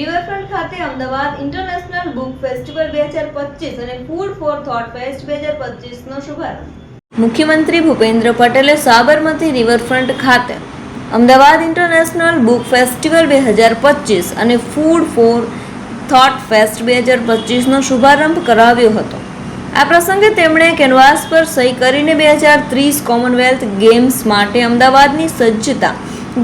Riverfront ખાતે Ahmedabad international book festival બે હજાર પચીસ અને ફૂડ ફોર થોટ ફેસ્ટ બે હજાર પચીસનો શુભારંભ. મુખ્યમંત્રી ભૂપેન્દ્ર પટેલે સાબરમતી રિવરફ્રન્ટ ખાતે અમદાવાદ ઇન્ટરનેશનલ બુક ફેસ્ટિવલ બે હજાર પચીસ અને ફૂડ ફોર થોટ ફેસ્ટ બે હજાર પચીસનો શુભારંભ કરાવ્યો હતો. આ પ્રસંગે તેમણે કેનવાસ પર સહી કરીને બે હજાર ત્રીસ કોમનવેલ્થ ગેમ્સ માટે અમદાવાદની સજ્જતા,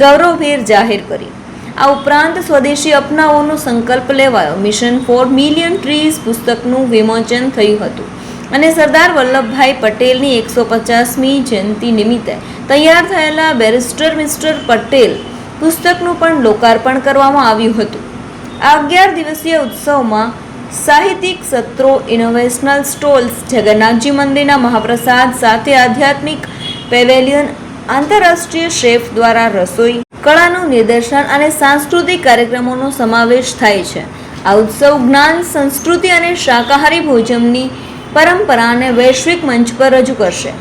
ગૌરવભેર જાહેર કરી. આ ઉપરાંત સ્વદેશી અપનાવોનો સંકલ્પ લેવાયો. મિશન ફોર મિલિયન ટ્રીઝ પુસ્તકનું વિમોચન થયું હતું. અને સરદાર વલ્લભભાઈ પટેલની એકસો પચાસમી જયંતિ નિમિત્તે તૈયાર થયેલા બેરિસ્ટર મિસ્ટર પટેલ પુસ્તકનું પણ લોકાર્પણ કરવામાં આવ્યું હતું. આ અગિયાર દિવસીય ઉત્સવમાં સાહિત્યિક સત્રો ઇનોવેશનલ સ્ટોલ્સ જગન્નાથજી મંદિરના મહાપ્રસાદ સાથે આધ્યાત્મિક પેવેલિયન આંતરરાષ્ટ્રીય શેફ દ્વારા રસોઈ કળાનું નિદર્શન અને સાંસ્કૃતિક કાર્યક્રમોનો સમાવેશ થાય છે. આ ઉત્સવ જ્ઞાન, સંસ્કૃતિ અને શાકાહારી ભોજનની પરંપરાને વૈશ્વિક મંચ પર રજૂ કરશે.